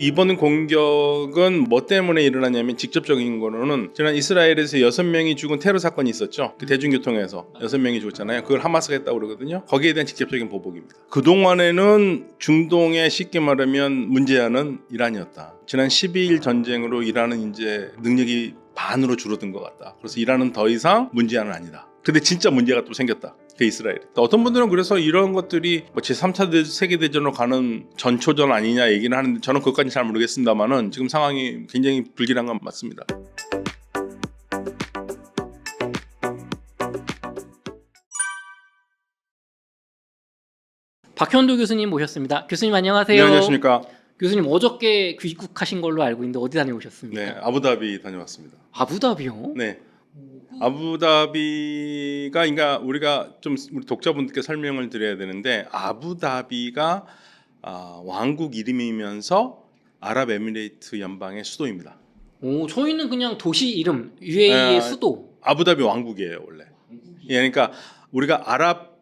이번 공격은 뭐 때문에 일어났냐면 직접적인 거로는 지난 이스라엘에서 여섯 명이 죽은 테러 사건이 있었죠. 그 대중교통에서 여섯 명이 죽었잖아요. 그걸 하마스가 했다고 그러거든요. 거기에 대한 직접적인 보복입니다. 그 동안에는 중동에 쉽게 말하면 문제아는 이란이었다. 지난 12일 전쟁으로 이란은 이제 능력이 반으로 줄어든 것 같다. 그래서 이란은 더 이상 문제아는 아니다. 근데 진짜 문제가 또 생겼다. 그 이스라엘. 또 어떤 분들은 그래서 이런 것들이 뭐 제3차 세계대전으로 가는 전초전 아니냐 얘기는 하는데 저는 그것까지 잘 모르겠습니다만은 지금 상황이 굉장히 불길한 건 맞습니다. 박현도 교수님 모셨습니다. 교수님 안녕하세요. 네, 안녕하십니까. 교수님 어저께 귀국하신 걸로 알고 있는데 어디 다녀오셨습니까? 네, 아부다비 다녀왔습니다. 아부다비요? 네. 아부다비가 그러니까 우리가 좀 우리 독자분들께 설명을 드려야 되는데 아부다비가 아, 왕국 이름이면서 아랍에미레이트 연방의 수도입니다. 오, 저희는 그냥 도시 이름, UAE의 아, 수도. 아부다비 왕국이에요 원래. 예, 그러니까 우리가 아랍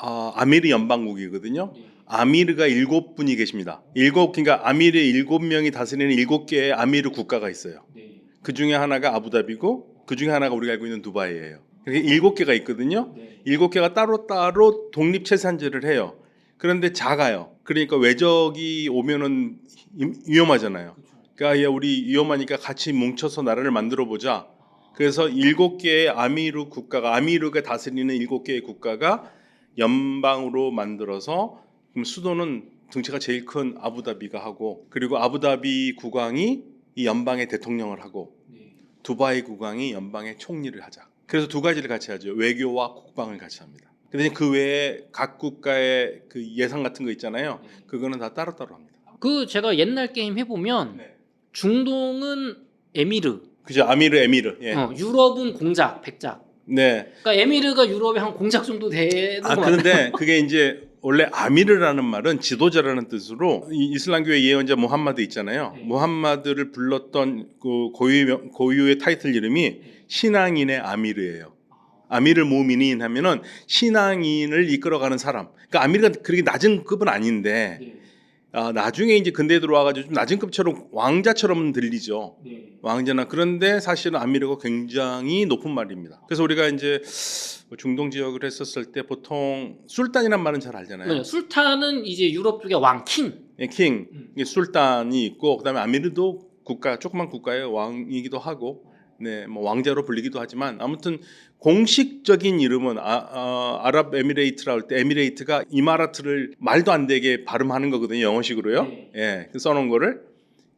어, 아미르 연방국이거든요. 아미르가 일곱 분이 계십니다. 일곱 그러니까 아미르 일곱 명이 다스리는 일곱 개의 아미르 국가가 있어요. 네. 그 중에 하나가 아부다비고 그 중에 하나가 우리가 알고 있는 두바이예요. 이렇게 일곱 개가 있거든요. 네. 일곱 개가 따로 따로 독립 채산제를 해요. 그런데 작아요. 그러니까 외적이 오면은 위- 위험하잖아요. 그러니까 야, 우리 위험하니까 같이 뭉쳐서 나라를 만들어 보자. 그래서 일곱 개의 아미르 국가가 아미르가 다스리는 일곱 개의 국가가 연방으로 만들어서 수도는 등치가 제일 큰 아부다비가 하고 그리고 아부다비 국왕이 이 연방의 대통령을 하고 네. 두바이 국왕이 연방의 총리를 하자. 그래서 두 가지를 같이 하죠. 외교와 국방을 같이 합니다. 근데 그 외에 각 국가의 그 예산 같은 거 있잖아요. 그거는 다 따로따로 합니다. 그 제가 옛날 게임 해보면 네. 중동은 에미르, 그죠. 아미르 에미르. 예. 어, 유럽은 공작, 백작. 네. 그러니까 에미르가 유럽의 한 공작 정도 되는 아거 같아요. 그런데 그게 이제 원래 아미르라는 말은 지도자라는 뜻으로 이 이슬람교의 예언자 무함마드 있잖아요. 네. 무함마드를 불렀던 그 고유 고유의 타이틀 이름이 신앙인의 아미르예요. 아미르 무미닌 하면은 신앙인을 이끌어가는 사람. 그러니까 아미르가 그렇게 낮은 급은 아닌데 네. 아, 나중에 이제 근대에 들어와가지고 좀 낮은 급처럼 왕자처럼 들리죠. 네. 왕자나 그런데 사실은 아미르가 굉장히 높은 말입니다. 그래서 우리가 이제 뭐 중동 지역을 했었을 때 보통 술단이란 말은 잘 알잖아요. 뭐냐, 술탄은 이제 유럽 쪽의 왕, 킹. 예, 킹, 음. 이게 술단이 있고 그다음에 아미르도 국가 조그만 국가의 왕이기도 하고, 네, 뭐 왕자로 불리기도 하지만 아무튼 공식적인 이름은 아, 랍 에미레이트라 할 때 에미레이트가 이마라트를 말도 안 되게 발음하는 거거든요, 영어식으로요. 네. 예, 그 써놓은 거를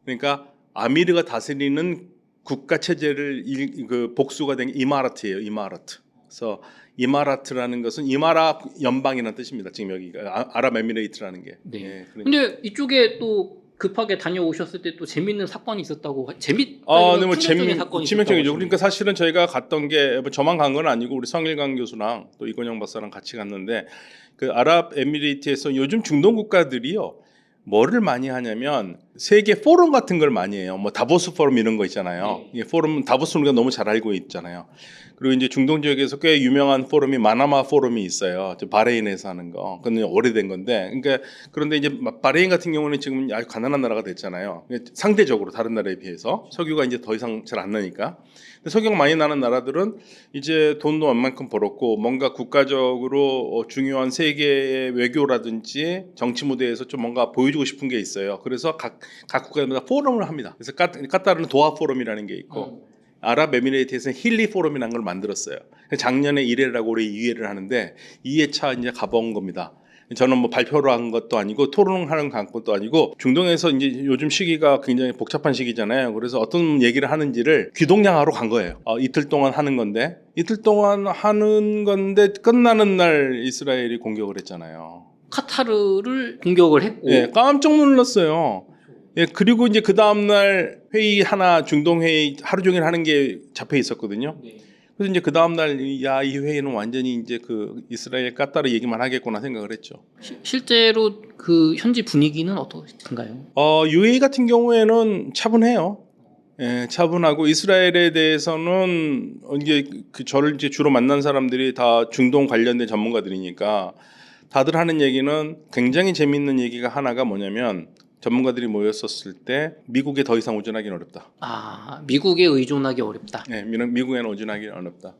그러니까 아미르가 다스리는 국가 체제를 일, 그 복수가 된게 이마라트예요, 이마라트. 그래서 이마라트라는 것은 이마라 연방이라는 뜻입니다. 지금 여기가 아- 아랍에미레이트라는 게. 네. 예, 그러니까. 이쪽에 또 급하게 다녀오셨을 때 또 재밌는 사건이 있었다고 하- 재밌 아, 네, 뭐 재미 사건이 치명적이죠. 그러니까 사실은 저희가 갔던 게 뭐 저만 간 건 아니고 우리 성일강 교수랑 또 이건영 박사랑 같이 갔는데 그 아랍에미레이트에서 요즘 중동 국가들이요. 뭐를 많이 하냐면 세계 포럼 같은 걸 많이 해요. 뭐 다보스 포럼 이런 거 있잖아요. 네. 이 포럼 다보스는 우리가 너무 잘 알고 있잖아요. 그리고 이제 중동 지역에서 꽤 유명한 포럼이 마나마 포럼이 있어요. 저 바레인에서 하는 거. 그건 오래된 건데. 그러니까 그런데 이제 바레인 같은 경우는 지금 아주 가난한 나라가 됐잖아요. 상대적으로 다른 나라에 비해서 석유가 이제 더 이상 잘 안 나니까. 석유가 많이 나는 나라들은 이제 돈도 얼만큼 벌었고 뭔가 국가적으로 어, 중요한 세계의 외교라든지 정치 무대에서 좀 뭔가 보여주고 싶은 게 있어요. 그래서 각, 각 국가마다 포럼을 합니다. 그래서 까, 까따르는 도하 포럼이라는 게 있고 어. 아랍에미레이트에서는 힐리 포럼이라는 걸 만들었어요. 작년에 1회라고 올해 2회를 하는데 2회차 이제 가본 겁니다. 저는 뭐 발표를 한 것도 아니고 토론하는 것도 아니고 중동에서 이제 요즘 시기가 굉장히 복잡한 시기잖아요. 그래서 어떤 얘기를 하는지를 귀동냥하러 간 거예요. 어, 이틀 동안 하는 건데 이틀 동안 하는 건데 끝나는 날 이스라엘이 공격을 했잖아요. 카타르를 공격을 했고 예, 깜짝 놀랐어요. 예, 그리고 이제 그 다음 날 회의 하나 중동 회의 하루 종일 하는 게 잡혀 있었거든요. 네. 그래서 이제 그 다음 날 야 이 회의는 완전히 이제 그 이스라엘 까따르 얘기만 하겠구나 생각을 했죠. 시- 실제로 그 현지 분위기는 어떻던가요? 어, UAE 같은 경우에는 차분해요. 예, 차분하고 이스라엘에 대해서는 이제 그 저를 이제 주로 만난 사람들이 다 중동 관련된 전문가들이니까 다들 하는 얘기는 굉장히 재밌는 얘기가 하나가 뭐냐면 전문가들이 모였었을 때 미국에 더 이상 의존하기는 어렵다. 아 미국에 의존하기 어렵다. 예, 미- 미국에는 의존하기 어렵다.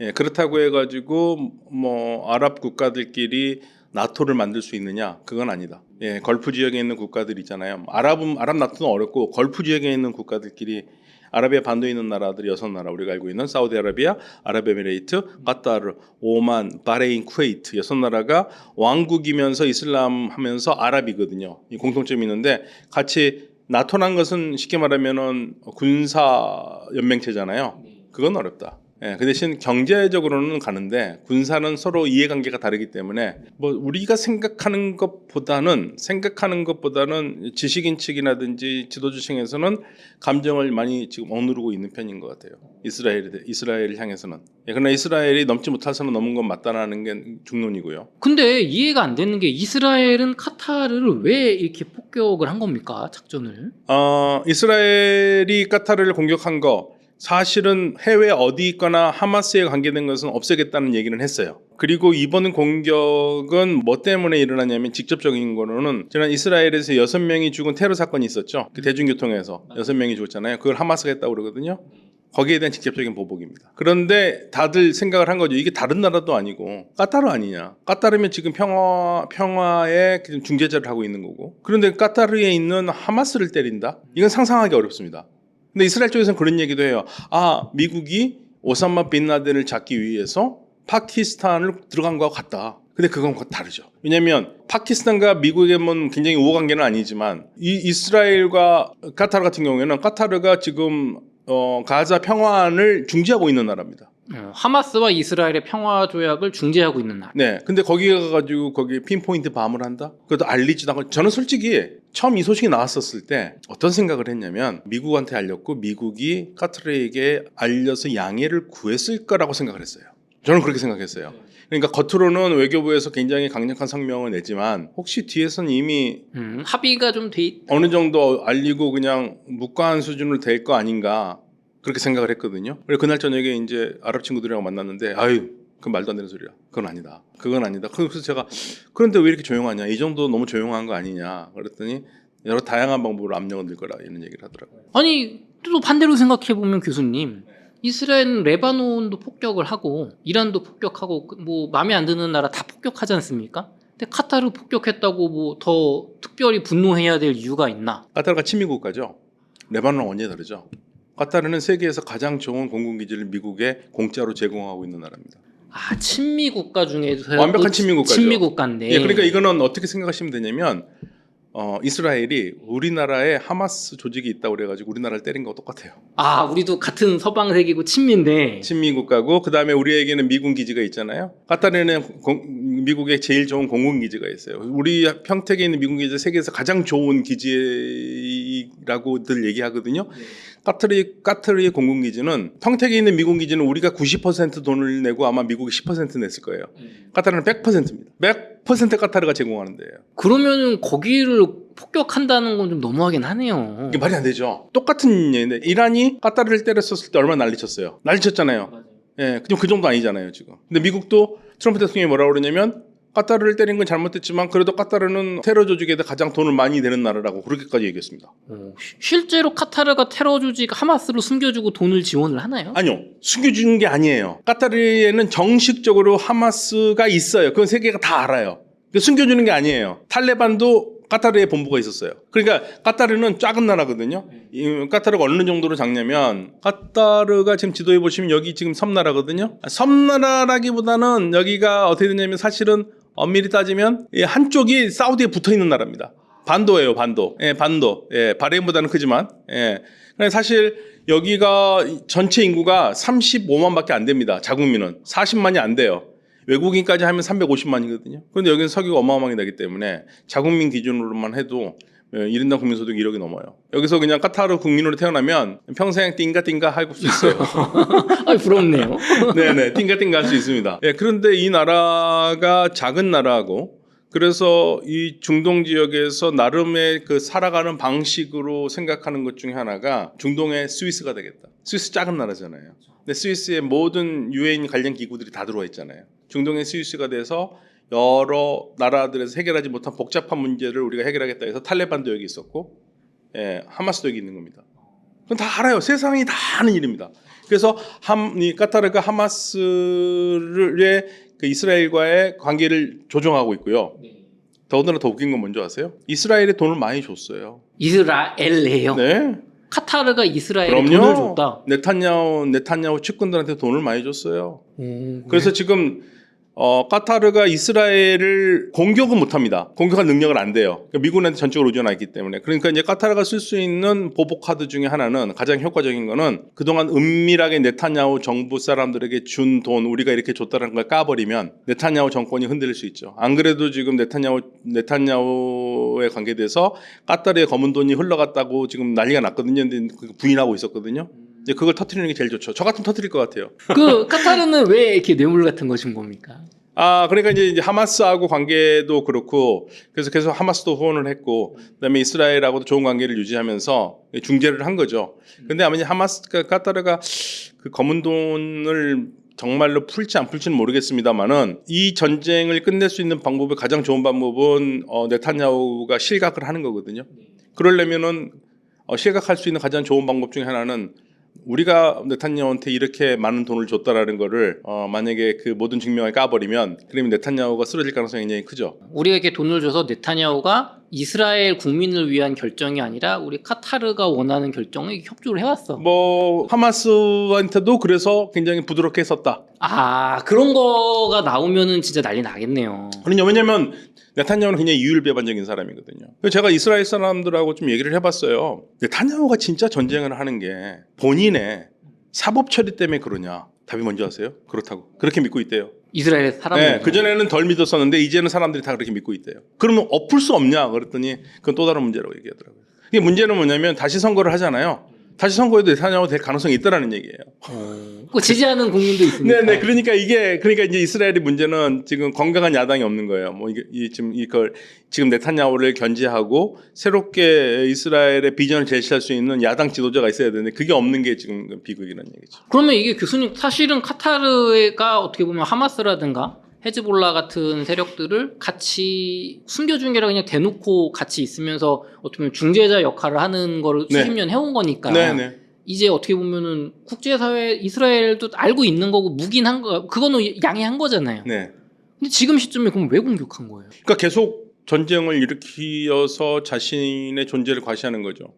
예, 그렇다고 해가지고 뭐 아랍 국가들끼리 나토를 만들 수 있느냐? 그건 아니다. 예, 걸프 지역에 있는 국가들 있잖아요. 아랍은 아랍 나토는 어렵고 걸프 지역에 있는 국가들끼리 아라비아 반도에 있는 나라들이 여섯 나라 우리가 알고 있는 사우디아라비아, 아랍에미레이트, 카타르, 오만, 바레인, 쿠웨이트 여섯 나라가 왕국이면서 이슬람 하면서 아랍이거든요. 이 공통점이 있는데 같이 나토란 것은 쉽게 말하면은 군사 연맹체잖아요. 그건 어렵다. 예, 그 대신 경제적으로는 가는데 군사는 서로 이해관계가 다르기 때문에 뭐 우리가 생각하는 것보다는 생각하는 것보다는 지식인 측이라든지 지도주 층에서는 감정을 많이 지금 억누르고 있는 편인 것 같아요. 이스라엘에 대- 이스라엘을 향해서는. 예, 그러나 이스라엘이 넘지 못할 선은 넘은 건 맞다라는 게 중론이고요. 근데 이해가 안 되는 게 이스라엘은 카타르를 왜 이렇게 폭격을 한 겁니까 작전을? 어, 이스라엘이 카타르를 공격한 거 사실은 해외 어디 있거나 하마스에 관계된 것은 없애겠다는 얘기는 했어요. 그리고 이번 공격은 뭐 때문에 일어났냐면 직접적인 거로는 지난 이스라엘에서 여섯 명이 죽은 테러 사건이 있었죠. 그 대중교통에서 여섯 명이 죽었잖아요. 그걸 하마스가 했다고 그러거든요. 거기에 대한 직접적인 보복입니다. 그런데 다들 생각을 한 거죠. 이게 다른 나라도 아니고 까타르 아니냐? 까타르면 지금 평화 지금 중재자를 하고 있는 거고. 그런데 까타르에 있는 하마스를 때린다? 이건 상상하기 어렵습니다. 근데 이스라엘 쪽에서는 그런 얘기도 해요. 아 미국이 오사마 빈 라덴을 잡기 위해서 파키스탄을 들어간 거와 같다. 근데 그건 과- 다르죠. 왜냐하면 파키스탄과 미국의 뭐 굉장히 우호 관계는 아니지만 이 이스라엘과 카타르 같은 경우에는 카타르가 지금 어, 가자 평화를 중재하고 있는 나라입니다. 어, 하마스와 이스라엘의 평화 조약을 중재하고 있는 나라. 네. 근데 거기 가가지고 거기 핀포인트 밤을 한다? 그래도 알리지도 않고 저는 솔직히 처음 이 소식이 나왔었을 때 어떤 생각을 했냐면 미국한테 알렸고 미국이 카트르에게 알려서 양해를 구했을 거라고 생각을 했어요. 저는 그렇게 생각했어요. 그러니까 겉으로는 외교부에서 굉장히 강력한 성명을 내지만 혹시 뒤에서는 이미 음, 합의가 좀 돼 있... 어느 정도 알리고 그냥 묵과한 수준으로 될 거 아닌가 그렇게 생각을 했거든요. 그래서 그날 저녁에 이제 아랍 친구들이랑 만났는데 아유 그 말도 안 되는 소리야. 그건 아니다. 그건 아니다. 그래서 제가 그런데 왜 이렇게 조용하냐? 이 정도 너무 조용한 거 아니냐? 그랬더니 여러 다양한 방법으로 압력을 넣을 거라 이런 얘기를 하더라고요. 아니 또 반대로 생각해 보면 교수님 이스라엘은 레바논도 폭격을 하고 이란도 폭격하고 그뭐 마음에 안 드는 나라 다 폭격하지 않습니까? 근데 카타르 폭격했다고 뭐 더 특별히 분노해야 될 이유가 있나? 카타르가 친미 국가죠. 레바논은 언제 다르죠? 카타르는 세계에서 가장 좋은 공군 기지를 미국에 공짜로 제공하고 있는 나라입니다. 아 친미 국가 중에서 완벽한 친미 국가죠. 친미 국가인데. 예, 그러니까 이거는 어떻게 생각하시면 되냐면 어, 이스라엘이 우리나라에 하마스 조직이 있다고 그래가지고 우리나라를 때린 거 똑같아요. 아 우리도 같은 서방색이고 친미인데. 친미 국가고 그 다음에 우리에게는 미군 기지가 있잖아요. 카타르는 공- 미국의 제일 좋은 공군 기지가 있어요. 우리 평택에 있는 미군 기지 세계에서 가장 좋은 기지라고들 얘기하거든요. 까트리 까트리의 공군 기지는 평택에 있는 미군 기지는 우리가 90% 돈을 내고 아마 미국이 10% 냈을 거예요. 까타르는 100%입니다. 100% 까타르가 제공하는 데예요. 그러면은 거기를 폭격한다는 건 좀 너무하긴 하네요. 이게 말이 안 되죠. 똑같은 얘기인데 이란이 까타르를 때렸었을 때 얼마나 난리쳤어요. 난리쳤잖아요. 예, 그 정도 아니잖아요 지금. 근데 미국도 트럼프 대통령이 뭐라고 그러냐면 까타르를 때린 건 잘못됐지만 그래도 까타르는 테러 조직에다 가장 돈을 많이 내는 나라라고 그렇게까지 얘기했습니다. 어, 시- 실제로 카타르가 테러 조직 하마스를 숨겨주고 돈을 지원을 하나요? 아니요, 숨겨주는 게 아니에요. 까타르에는 정식적으로 하마스가 있어요. 그건 세계가 다 알아요. 그 숨겨주는 게 아니에요. 탈레반도 까타르에 본부가 있었어요. 그러니까 까타르는 작은 나라거든요. 이 까타르가 어느 정도로 작냐면 까타르가 지금 지도에 보시면 여기 지금 섬나라거든요. 아, 섬나라라기보다는 여기가 어떻게 되냐면 사실은 엄밀히 따지면 이 한쪽이 사우디에 붙어 있는 나라입니다. 반도예요, 반도. 예, 반도. 예, 바레인보다는 크지만. 예. 그러니까 사실 여기가 전체 인구가 35만밖에 안 됩니다. 자국민은 40만이 안 돼요. 외국인까지 하면 350만이거든요. 그런데 여기는 석유가 어마어마하게 나기 때문에 자국민 기준으로만 해도 1인당 국민소득 1억이 넘어요. 여기서 그냥 까타르 국민으로 태어나면 평생 띵가 띵가 할 수 있어요. 아 부럽네요. 네네, 띵가 띵가 할 수 있습니다. 예, 그런데 이 나라가 작은 나라고 그래서 이 중동 지역에서 나름의 그 살아가는 방식으로 생각하는 것 중에 하나가 중동의 스위스가 되겠다. 스위스 작은 나라잖아요. 근데 스위스의 모든 유엔 관련 기구들이 다 들어와 있잖아요. 중동의 스위스가 돼서 여러 나라들에서 해결하지 못한 복잡한 문제를 우리가 해결하겠다 해서 탈레반도 여기 있었고 예, 하마스도 여기 있는 겁니다. 그건 다 알아요. 세상이 다 아는 일입니다. 그래서 함, 이 까타르가 하마스의 그 이스라엘과의 관계를 조정하고 있고요. 더군다나 더 웃긴 건 뭔지 아세요? 이스라엘에 돈을 많이 줬어요. 이스라엘이에요. 네. 카타르가 이스라엘에 돈을 그럼요. 줬다. 네탄야후 네탄야후 측근들한테 돈을 많이 줬어요. 오, 그래서 지금 어, 까타르가 이스라엘을 공격은 못합니다. 공격할 능력은 안 돼요. 그러니까 미군한테 전적으로 의존하 있기 때문에. 그러니까 이제 까타르가 쓸 수 있는 보복 카드 중에 하나는 가장 효과적인 거는 그동안 은밀하게 네타냐후 정부 사람들에게 준 돈 우리가 이렇게 줬다는 걸 까버리면 네타냐후 정권이 흔들릴 수 있죠. 안 그래도 지금 네타냐후 네타냐후에 관계돼서 까타르의 검은 돈이 흘러갔다고 지금 난리가 났거든요. 근데 그 부인하고 있었거든요. 이제 그걸 터트리는 게 제일 좋죠. 저 같으면 터트릴 것 같아요. 그 카타르는 왜 이렇게 뇌물 같은 거준 겁니까? 아, 그러니까 이제, 이제 하마스하고 관계도 그렇고, 그래서 계속 하마스도 후원을 했고, 그다음에 이스라엘하고도 좋은 관계를 유지하면서 중재를 한 거죠. 근데 아마 이제 하마스가 까타르가 그 검은 돈을 정말로 풀지 안 풀지는 모르겠습니다만은 이 전쟁을 끝낼 수 있는 방법의 가장 좋은 방법은 어, 네타냐후가 실각을 하는 거거든요. 그러려면은 어, 실각할 수 있는 가장 좋은 방법 중에 하나는 우리가 네탄야후한테 이렇게 많은 돈을 줬다라는 거를 어, 만약에 그 모든 증명을 까버리면 그러면 네탄야후가 쓰러질 가능성이 굉장히 크죠. 우리에게 돈을 줘서 네타냐후가 이스라엘 국민을 위한 결정이 아니라 우리 카타르가 원하는 결정에 협조를 해왔어. 뭐 하마스한테도 그래서 굉장히 부드럽게 했었다. 아 그런 거가 나오면은 진짜 난리 나겠네요. 그러냐 왜냐면 네탄야후는 굉장히 이율배반적인 사람이거든요. 제가 이스라엘 사람들하고 좀 얘기를 해봤어요. 네탄야후가 진짜 전쟁을 하는 게 본인의 사법 처리 때문에 그러냐? 답이 뭔지 아세요? 그렇다고 그렇게 믿고 있대요. 이스라엘 사람들. 네, 그 전에는 덜 믿었었는데 이제는 사람들이 다 그렇게 믿고 있대요. 그러면 엎을 수 없냐? 그랬더니 그건 또 다른 문제라고 얘기하더라고요. 이게 문제는 뭐냐면 다시 선거를 하잖아요. 다시 선거에도 네타냐후 될 가능성이 있다라는 얘기예요. 어, 그 지지하는 국민도 있으니까. 네, 네. 그러니까 이게 그러니까 이제 이스라엘의 문제는 지금 건강한 야당이 없는 거예요. 뭐 이게 이 지금 이걸 지금 네타냐후를 견제하고 새롭게 이스라엘의 비전을 제시할 수 있는 야당 지도자가 있어야 되는데 그게 없는 게 지금 비극이라는 얘기죠. 그러면 이게 교수님 사실은 카타르가 어떻게 보면 하마스라든가 헤즈볼라 같은 세력들을 같이 순교 중이라 그냥 대놓고 같이 있으면서 어떻게 보면 중재자 역할을 하는 거를 네. 수십 년 해온 거니까 네, 네. 이제 어떻게 보면은 국제사회 이스라엘도 알고 있는 거고 묵인한 거 그거는 양해한 거잖아요. 네. 근데 지금 시점에 그럼 왜 공격한 거예요? 그러니까 계속 전쟁을 일으키어서 자신의 존재를 과시하는 거죠.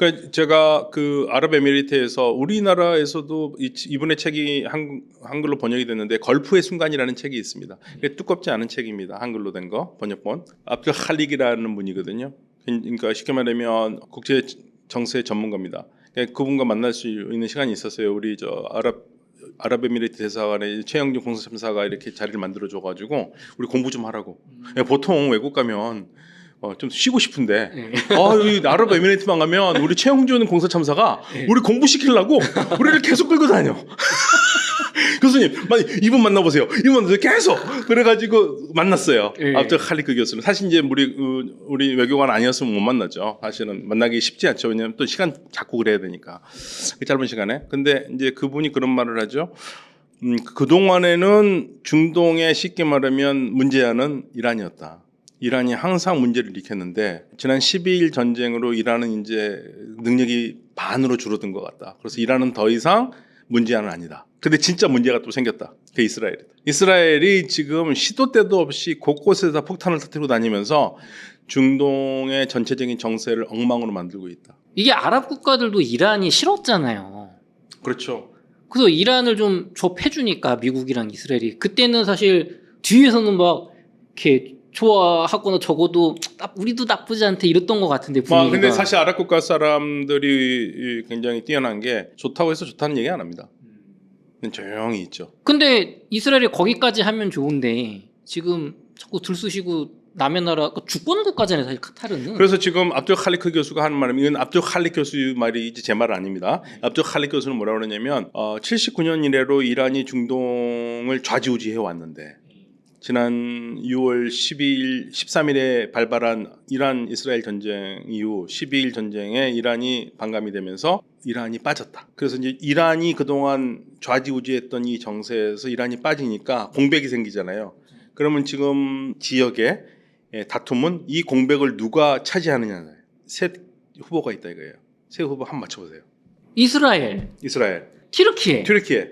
그러니까 제가 그 아랍에미리트에서 우리나라에서도 이- 이분의 책이 한, 한글로 번역이 됐는데 걸프의 순간이라는 책이 있습니다. 두껍지 않은 책입니다. 한글로 된 거 번역본. 압둘 할릭이라는 분이거든요. 그러니까 쉽게 말하면 국제 정세 전문가입니다. 그러니까 그분과 만날 수 있는 시간이 있었어요. 우리 저 아랍 아랍에미리트 대사관의 최영준 공사참사가 이렇게 자리를 만들어 줘가지고 우리 공부 좀 하라고. 예, 보통 외국 가면 어, 좀 쉬고 싶은데 네. 아 여기 아랍에미리트만 가면 우리 최영준 공사 참사가 우리 공부 시키려고 우리를 계속 끌고 다녀. 교수님, 만 이분 만나보세요. 이분 만나보세요. 계속 그래가지고 만났어요. 예. 압들 칼리크 교수는 사실 이제 우리 그, 우리 외교관 아니었으면 못 만났죠. 사실은 만나기 쉽지 않죠. 왜냐하면 또 시간 잡고 그래야 되니까 그 짧은 시간에. 근데 이제 그분이 그런 말을 하죠. 음, 그 동안에는 중동에 쉽게 말하면 문제아는 이란이었다. 이란이 항상 문제를 일으켰는데 지난 12일 전쟁으로 이란은 이제 능력이 반으로 줄어든 것 같다. 그래서 이란은 더 이상 문제아는 아니다. 근데 진짜 문제가 또 생겼다. 그 이스라엘이다. 이스라엘이 지금 시도 때도 없이 곳곳에서 폭탄을 터뜨리고 다니면서 중동의 전체적인 정세를 엉망으로 만들고 있다. 이게 아랍 국가들도 이란이 싫었잖아요. 그렇죠. 그래서 이란을 좀 접해주니까 미국이랑 이스라엘이 그때는 사실 뒤에서는 막 이렇게 좋아하거나 적어도 나- 우리도 나쁘지 않대 이랬던 것 같은데 뭐 분위기가. 근데 사실 아랍 국가 사람들이 굉장히 뛰어난 게 좋다고 해서 좋다는 얘기 안 합니다. 그냥 조용히 있죠. 근데 이스라엘이 거기까지 하면 좋은데 지금 자꾸 들쑤시고 남의 나라 그 주권 국가잖아요 사실 카타르는. 그래서 지금 압둘 칼리크 교수가 하는 말은 이건 압둘 칼리크 교수 말이 이제 제말 아닙니다. 압둘 칼리크 교수는 뭐라고 그러냐면 어, 79년 이래로 이란이 중동을 좌지우지해 왔는데 지난 6월 12일 13일에 발발한 이란 이스라엘 전쟁 이후 12일 전쟁에 이란이 반감이 되면서 이란이 빠졌다. 그래서 이제 이란이 그동안 좌지우지했던 이 정세에서 이란이 빠지니까 공백이 생기잖아요. 그러면 지금 지역의 예, 다툼은 이 공백을 누가 차지하느냐는 셋 후보가 있다 이거예요. 세 후보 한번 맞춰보세요. 이스라엘, 이스라엘, 티르키예. 튀르키예.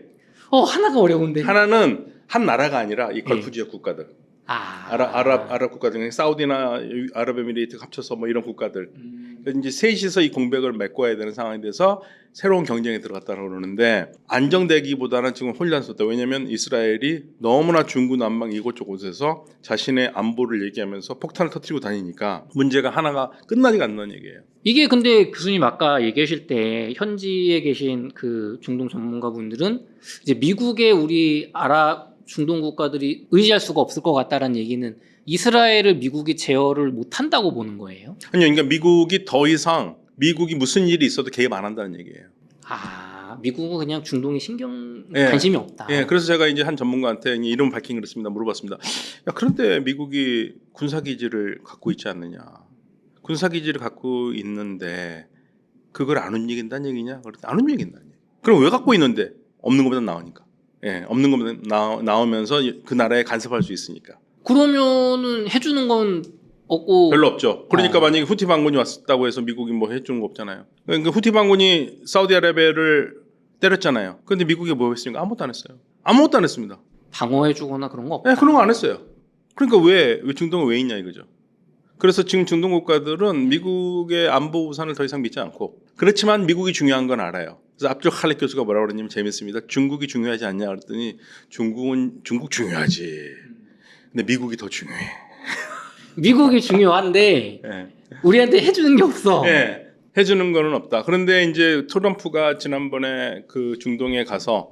어 하나가 어려운데. 하나는 한 나라가 아니라 이 걸프 지역 국가들. 아. 아랍 아랍 아랍 국가들 사우디나 아랍에미레이트 합쳐서 뭐 이런 국가들. 음. 이제 셋이서 이 공백을 메꿔야 되는 상황이 돼서 새로운 경쟁에 들어갔다고 그러는데 안정되기보다는 지금 혼란스럽다. 왜냐하면 이스라엘이 너무나 중구 난방 이곳저곳에서 자신의 안보를 얘기하면서 폭탄을 터뜨리고 다니니까 문제가 하나가 끝나지가 않는 얘기예요. 이게 근데 교수님 아까 얘기하실 때 현지에 계신 그 중동 전문가분들은 이제 미국의 우리 아랍 중동 국가들이 의지할 수가 없을 것 같다라는 얘기는 이스라엘을 미국이 제어를 못 한다고 보는 거예요. 아니요, 그러니까 미국이 더 이상 미국이 무슨 일이 있어도 개입 안 한다는 얘기예요. 아, 미국은 그냥 중동에 신경 예. 관심이 없다. 예, 그래서 제가 이제 한 전문가한테 이 이름 밝힌 그렇습니다. 물어봤습니다. 야, 그런데 미국이 군사 기지를 갖고 있지 않느냐? 군사 기지를 갖고 있는데 그걸 안 움직인다는 얘기냐? 그랬더니 안 움직인다는 얘기. 그럼 왜 갖고 있는데 없는 것보다 나으니까. 예, 없는 것보다 나, 나오면서 그 나라에 간섭할 수 있으니까. 그러면은 해주는 건 없고 별로 없죠. 그러니까 어. 만약에 후티 반군이 왔다고 해서 미국이 뭐 해주는 거 없잖아요. 그러니까 후티 반군이 사우디아라비아를 때렸잖아요. 근데 미국이 뭐 했습니까? 아무것도 안 했어요. 아무것도 안 했습니다. 방어해주거나 그런 거 없다. 네, 그런 거 안 했어요. 그러니까 왜, 왜 중동에 왜 있냐 이거죠. 그래서 지금 중동 국가들은 미국의 안보 우산을 더 이상 믿지 않고 그렇지만 미국이 중요한 건 알아요. 그래서 앞쪽 할렉 교수가 뭐라고 그러냐면 재밌습니다. 중국이 중요하지 않냐 그랬더니 중국은 중국 중요하지. 근데 미국이 더 중요해. 미국이 중요한데 예. 우리한테 해주는 게 없어. 예. 해주는 거는 없다. 그런데 이제 트럼프가 지난번에 그 중동에 가서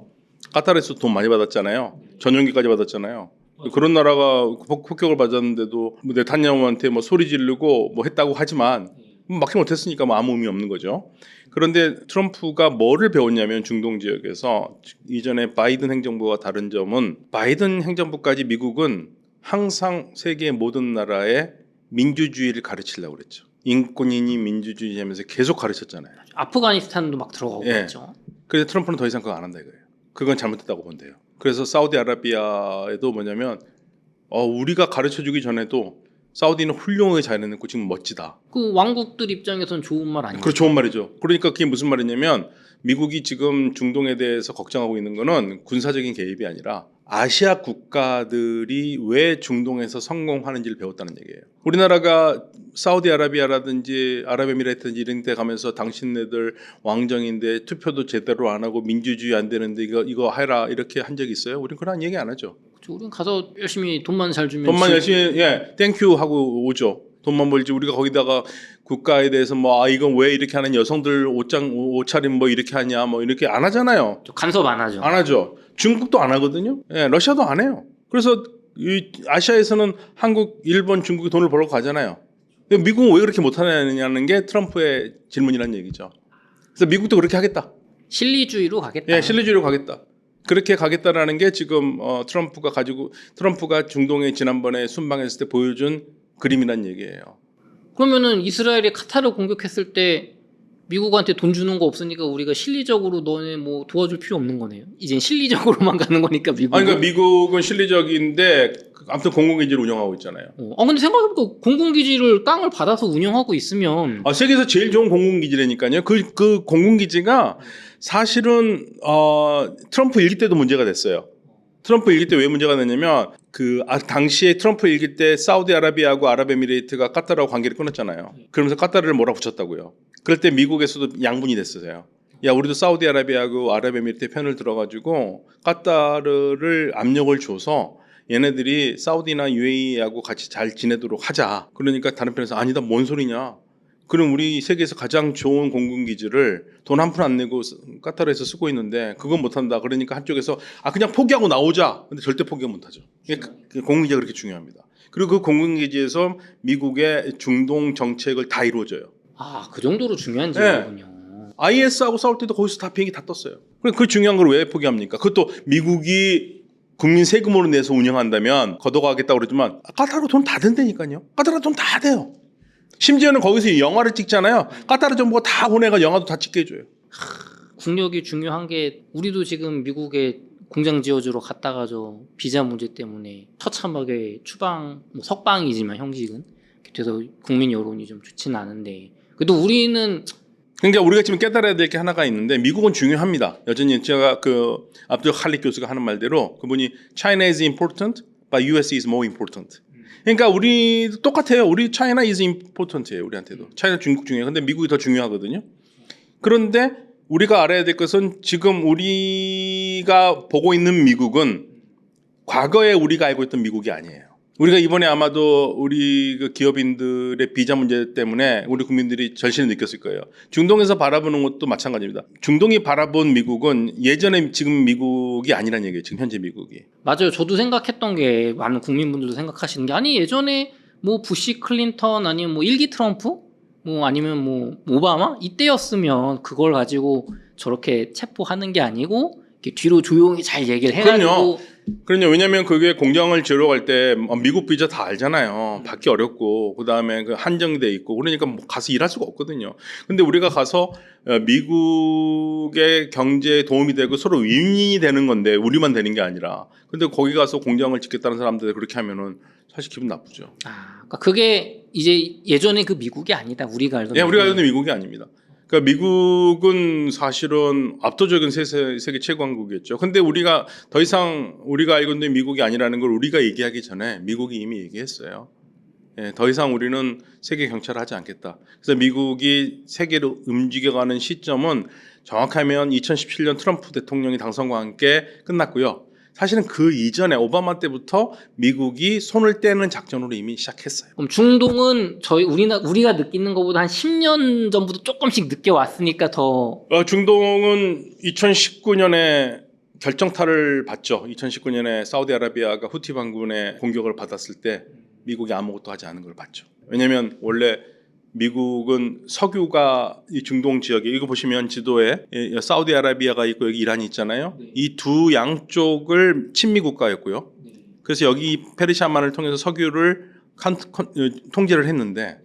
카타르에서 돈 많이 받았잖아요. 전용기까지 받았잖아요. 그런 나라가 폭- 폭격을 받았는데도 뭐 네타냐후한테 뭐 소리 지르고 뭐 했다고 하지만 막지 못했으니까 뭐 아무 의미 없는 거죠. 그런데 트럼프가 뭐를 배웠냐면 중동 지역에서 이전에 바이든 행정부와 다른 점은 바이든 행정부까지 미국은 항상 세계 모든 나라에 민주주의를 가르치려고 그랬죠. 인권이니 민주주의 하면서 계속 가르쳤잖아요. 아프가니스탄도 막 들어가고 예. 있죠. 그래서 트럼프는 더 이상 그거 안 한다 이거예요. 그건 잘못됐다고 본대요. 그래서 사우디아라비아에도 뭐냐면 어, 우리가 가르쳐 주기 전에도 사우디는 훌륭하게 잘해냈고 지금 멋지다. 그 왕국들 입장에선 좋은 말 아니에요? 그거 좋은 말이죠. 그러니까 그게 무슨 말이냐면 미국이 지금 중동에 대해서 걱정하고 있는 거는 군사적인 개입이 아니라 아시아 국가들이 왜 중동에서 성공하는지를 배웠다는 얘기예요. 우리나라가 사우디아라비아라든지 아랍에미레이트든지 이런 데 가면서 당신네들 왕정인데 투표도 제대로 안 하고 민주주의 안 되는데 이거 이거 해라 이렇게 한 적이 있어요? 우린 그런 얘기 안 하죠. 그렇죠. 우리는 가서 열심히 돈만 잘 주면 돈만 지- 열심히 예 땡큐 하고 오죠. 돈만 벌지 우리가 거기다가 국가에 대해서 뭐 아 이건 왜 이렇게 하는 여성들 옷장 옷차림 뭐 이렇게 하냐 뭐 이렇게 안 하잖아요. 저 간섭 안 하죠. 안 하죠. 중국도 안 하거든요. 예, 러시아도 안 해요. 그래서 이 아시아에서는 한국, 일본, 중국이 돈을 벌러 가잖아요. 근데 미국은 왜 그렇게 못하느냐는 게 트럼프의 질문이라는 얘기죠. 그래서 미국도 그렇게 하겠다. 실리주의로 가겠다. 예, 실리주의로 가겠다. 그렇게 가겠다라는 게 지금 어, 트럼프가 가지고 트럼프가 중동에 지난번에 순방했을 때 보여준 그림이란 얘기예요. 그러면은 이스라엘이 카타르 공격했을 때 미국한테 돈 주는 거 없으니까 우리가 실리적으로 너네 뭐 도와줄 필요 없는 거네요. 이젠 실리적으로만 가는 거니까 미국. 아니 그러니까 미국은 실리적인데 아무튼 공공기지를 운영하고 있잖아요. 어, 아 근데 생각해보니까 공군기지를 땅을 받아서 운영하고 있으면 아, 세계에서 제일 좋은 공군기지라니까요. 그, 그 공군기지가 사실은, 어, 트럼프 일기 때도 문제가 됐어요. 트럼프 일기 때 왜 문제가 됐냐면, 그, 아, 당시에 트럼프 일기 때 사우디아라비아하고 아랍에미레이트가 까타르하고 관계를 끊었잖아요. 그러면서 까타르를 몰아붙였다고요. 그럴 때 미국에서도 양분이 됐어요. 야, 우리도 사우디아라비아하고 아랍에미리트 편을 들어가지고 까타르를 압력을 줘서 얘네들이 사우디나 UAE하고 같이 잘 지내도록 하자. 그러니까 다른 편에서 아니다, 뭔 소리냐. 그럼 우리 세계에서 가장 좋은 공군 기지를 돈 한 푼 안 내고 쓰- 까타르에서 쓰고 있는데 그건 못한다. 그러니까 한쪽에서 아 그냥 포기하고 나오자. 근데 절대 포기 못하죠. 그- 그 공군 기지가 그렇게 중요합니다. 그리고 그 공군 기지에서 미국의 중동 정책을 다 이루어져요. 아 그 정도로 중요한 네. 지역이군요. IS하고 싸울 때도 거기서 다 비행기 다 떴어요. 그럼 그 중요한 걸 왜 포기합니까? 그것도 미국이 국민 세금으로 내서 운영한다면 걷어가겠다고 그러지만 까타르 돈 다 된다니까요. 까타르 돈 다 돼요. 심지어는 거기서 영화를 찍잖아요. 까타르 정부가 다 보내가 영화도 다 찍게 해줘요. 국력이 중요한 게 우리도 지금 미국에 공장 지어주러 갔다가 저 비자 문제 때문에 처참하게 추방 뭐 석방이지만 형식은 돼서 국민 여론이 좀 좋지는 않은데 그래도 우리는 그러니까 우리가 지금 깨달아야 될 게 하나가 있는데 미국은 중요합니다. 여전히 제가 그 압둘 칼리 교수가 하는 말대로 그분이 China is important, but US is more important. 그러니까 우리 똑같아요. 우리 China is important예요. 우리한테도. China 중국 중요해요. 근데 미국이 더 중요하거든요. 그런데 우리가 알아야 될 것은 지금 우리가 보고 있는 미국은 과거에 우리가 알고 있던 미국이 아니에요. 우리가 이번에 아마도 우리 그 기업인들의 비자 문제 때문에 우리 국민들이 절실히 느꼈을 거예요. 중동에서 바라보는 것도 마찬가지입니다. 중동이 바라본 미국은 예전에 지금 미국이 아니란 얘기예요. 지금 현재 미국이. 맞아요. 저도 생각했던 게 많은 국민분들도 생각하시는 게 아니 예전에 뭐 부시 클린턴 아니면 뭐 일기 트럼프 뭐 아니면 뭐 오바마 이때였으면 그걸 가지고 저렇게 체포하는 게 아니고 뒤로 조용히 잘 얘기를 해가지고 그럼요. 그럼요. 왜냐하면 그게 공장을 지으러 갈 때 미국 비자 다 알잖아요. 받기 어렵고 그 다음에 그 한정돼 있고 그러니까 뭐 가서 일할 수가 없거든요. 근데 우리가 가서 어, 미국의 경제에 도움이 되고 서로 윈윈이 되는 건데 우리만 되는 게 아니라 근데 거기 가서 공장을 짓겠다는 사람들 그렇게 하면은 사실 기분 나쁘죠. 아, 그러니까 그게 이제 예전에 그 미국이 아니다. 우리가 알던 예, 우리가. 알던 미국이 아닙니다. 그러니까 미국은 사실은 압도적인 세계, 최강국이었죠. 근데 우리가 더 이상 우리가 알고 있는 미국이 아니라는 걸 우리가 얘기하기 전에 미국이 이미 얘기했어요. 예, 더 이상 우리는 세계 경찰을 하지 않겠다. 그래서 미국이 세계로 움직여가는 시점은 정확하면 2017년 트럼프 대통령이 당선과 함께 끝났고요. 사실은 그 이전에 오바마 때부터 미국이 손을 떼는 작전으로 이미 시작했어요. 그럼 중동은 저희 우리나 우리가 느끼는 것보다 한 10년 전부터 조금씩 늦게 왔으니까 더 어, 중동은 2019년에 결정타를 받죠. 2019년에 사우디아라비아가 후티 반군의 공격을 받았을 때 미국이 아무것도 하지 않은 걸 봤죠. 왜냐하면 원래 미국은 석유가 이 중동 지역에 이거 보시면 지도에 이 사우디아라비아가 있고 여기 이란이 있잖아요. 네. 이두 양쪽을 친미 국가였고요. 그래서 여기 페르시아만을 통해서 석유를 칸- 컨- 어, 통제를 했는데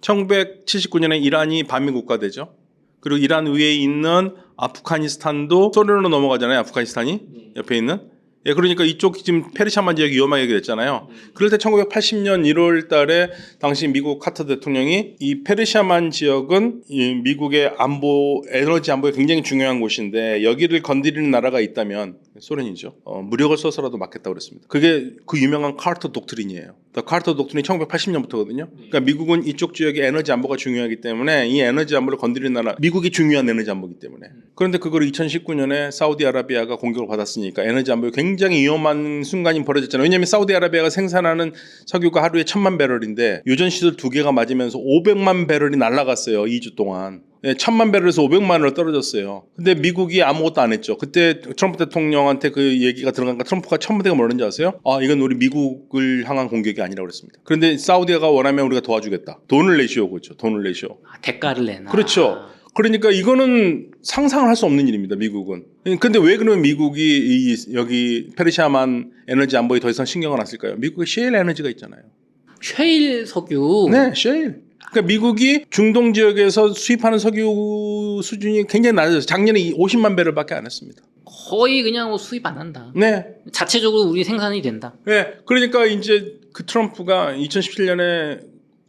1979년에 이란이 반미 국가 되죠. 그리고 이란 위에 있는 아프가니스탄도 소련으로 넘어가잖아요. 아프가니스탄이 옆에 있는. 예, 그러니까 이쪽 지금 페르시아만 지역이 위험하게 됐잖아요. 그럴 때 1980년 1월 달에 당시 미국 카터 대통령이 이 페르시아만 지역은 이 미국의 안보, 에너지 안보에 굉장히 중요한 곳인데 여기를 건드리는 나라가 있다면 소련이죠. 어, 무력을 써서라도 막겠다고 그랬습니다. 그게 그 유명한 카르터 독트린이에요. 더 카르터 독트린이 1980년부터거든요. 그러니까 미국은 이쪽 지역의 에너지 안보가 중요하기 때문에 이 에너지 안보를 건드리는 나라, 미국이 중요한 에너지 안보기 때문에. 그런데 그걸 2019년에 사우디아라비아가 공격을 받았으니까 에너지 안보에 굉장히 위험한 순간이 벌어졌잖아요. 왜냐하면 사우디아라비아가 생산하는 석유가 하루에 천만 배럴인데 유전 시설 두 개가 맞으면서 500만 배럴이 날라갔어요. 2주 동안. 예, 천만 배럴에서 500만으로 떨어졌어요. 근데 미국이 아무것도 안 했죠. 그때 트럼프 대통령한테 그 얘기가 들어가니까 트럼프가 첫 마디가 뭐라는지 아세요? 아, 이건 우리 미국을 향한 공격이 아니라고 그랬습니다. 그런데 사우디아가 원하면 우리가 도와주겠다. 돈을 내시오, 그렇죠. 돈을 내시오. 아, 대가를 내나. 그렇죠. 그러니까 이거는 상상을 할 수 없는 일입니다. 미국은. 근데 왜 그러면 미국이 이 여기 페르시아만 에너지 안보에 더 이상 신경을 안 쓸까요? 미국에 셰일 에너지가 있잖아요. 쉐일 석유. 네, 셰일. 그러니까 미국이 중동 지역에서 수입하는 석유 수준이 굉장히 낮아졌어요. 작년에 50만 배럴밖에 안 했습니다. 거의 그냥 뭐 수입 안 한다. 네. 자체적으로 우리 생산이 된다. 네. 그러니까 이제 그 트럼프가 2017년에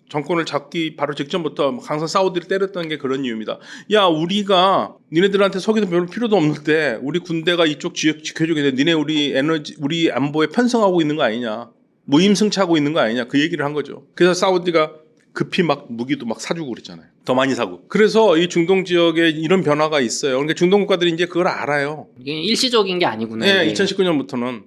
정권을 잡기 바로 직전부터 항상 사우디를 때렸던 게 그런 이유입니다. 야, 우리가 니네들한테 석유도 별로 필요도 없는데 우리 군대가 이쪽 지역 지켜주게 돼. 니네 우리 에너지 우리 안보에 편성하고 있는 거 아니냐. 무임승차하고 있는 거 아니냐. 그 얘기를 한 거죠. 그래서 사우디가 급히 막 무기도 막 사주고 그랬잖아요. 더 많이 사고. 그래서 이 중동 지역에 이런 변화가 있어요. 그러니까 중동 국가들이 이제 그걸 알아요. 이게 일시적인 게 아니구나. 네, 이게. 2019년부터는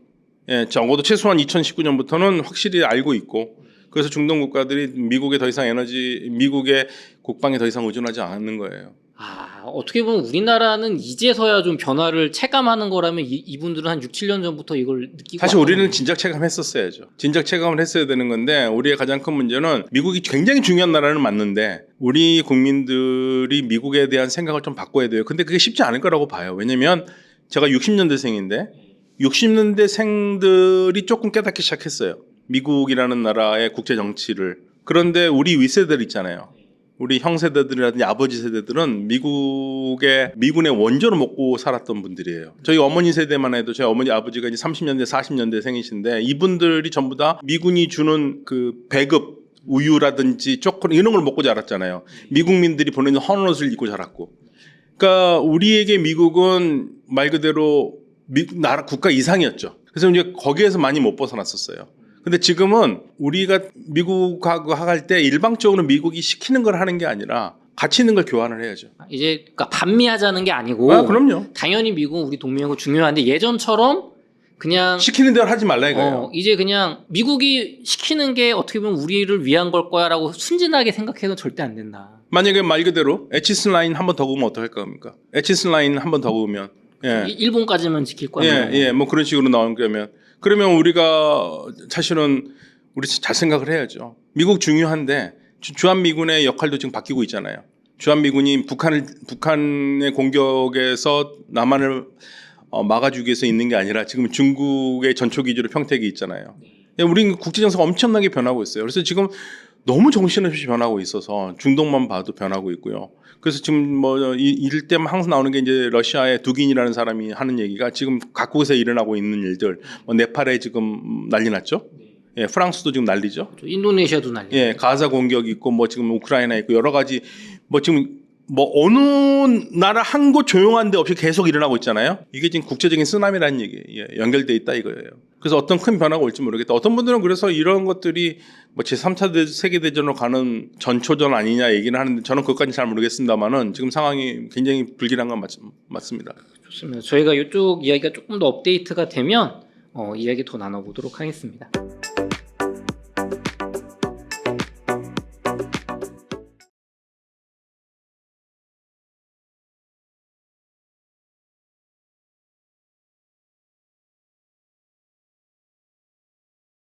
예, 적어도 최소한 2019년부터는 확실히 알고 있고 그래서 중동 국가들이 미국에 더 이상 에너지 미국의 국방에 더 이상 의존하지 않는 거예요. 아, 어떻게 보면 우리나라는 이제서야 좀 변화를 체감하는 거라면 이, 이분들은 한 6, 7년 전부터 이걸 느끼고 사실 왔거든요. 우리는 진작 체감했었어야죠. 진작 체감을 했어야 되는 건데 우리의 가장 큰 문제는 미국이 굉장히 중요한 나라는 맞는데 우리 국민들이 미국에 대한 생각을 좀 바꿔야 돼요. 근데 그게 쉽지 않을 거라고 봐요. 왜냐면 제가 60년대생인데 60년대생들이 조금 깨닫기 시작했어요. 미국이라는 나라의 국제 정치를. 그런데 우리 윗세들 있잖아요. 우리 형 세대들이라든지 아버지 세대들은 미국의 미군의 원조로 먹고 살았던 분들이에요. 저희 어머니 세대만 해도 저희 어머니 아버지가 이제 30년대 40년대 생이신데 이분들이 전부 다 미군이 주는 그 배급 우유라든지 초콜릿 이런 걸 먹고 자랐잖아요. 미국민들이 보내는 헌 옷을 입고 자랐고. 그러니까 우리에게 미국은 말 그대로 미, 나라 국가 이상이었죠. 그래서 이제 거기에서 많이 못 벗어났었어요. 근데 지금은 우리가 미국하고 할 때 일방적으로 미국이 시키는 걸 하는 게 아니라 가치 있는 걸 교환을 해야죠. 이제 그러니까 반미하자는 게 아니고 아, 그럼요. 당연히 미국은 우리 동맹이고 중요한데 예전처럼 그냥 시키는 대로 하지 말라 이거예요. 어, 이제 그냥 미국이 시키는 게 어떻게 보면 우리를 위한 걸 거야라고 순진하게 생각해도 절대 안 된다. 만약에 말 그대로 에치슨 라인 한 번 더 그으면 어떡할 겁니까? 에치슨 라인 한 번 더 그으면 예. 이- 일본까지만 지킬 거야. 예, 예, 뭐 그런 식으로 나오는 거면 그러면 우리가 사실은 우리 잘 생각을 해야죠. 미국 중요한데 주- 주한미군의 역할도 지금 바뀌고 있잖아요. 주한미군이 북한을 북한의 공격에서 남한을 어, 막아주기 위해서 있는 게 아니라 지금 중국의 전초 기지로 평택이 있잖아요. 예, 우리 국제 정세가 엄청나게 변하고 있어요. 그래서 지금 너무 정신없이 변하고 있어서 중동만 봐도 변하고 있고요. 그래서 지금 뭐 이- 이럴 때만 항상 나오는 게 이제 러시아의 두긴이라는 사람이 하는 얘기가 지금 각국에서 일어나고 있는 일들, 뭐 네팔에 지금 난리 났죠. 예, 프랑스도 지금 난리죠. 또 인도네시아도 난리. 예, 가자 공격 있고 뭐 지금 우크라이나 있고 여러 가지 뭐 지금 뭐 어느 나라 한 곳 조용한 데 없이 계속 일어나고 있잖아요. 이게 지금 국제적인 쓰나미라는 얘기 예, 연결돼 있다 이거예요. 그래서 어떤 큰 변화가 올지 모르겠다. 어떤 분들은 그래서 이런 것들이 뭐 제3차 세계대전으로 가는 전초전 아니냐 얘기는 하는데 저는 그것까지 잘 모르겠습니다만은 지금 상황이 굉장히 불길한 건 맞, 맞습니다. 좋습니다. 저희가 이쪽 이야기가 조금 더 업데이트가 되면 어, 이야기 더 나눠보도록 하겠습니다.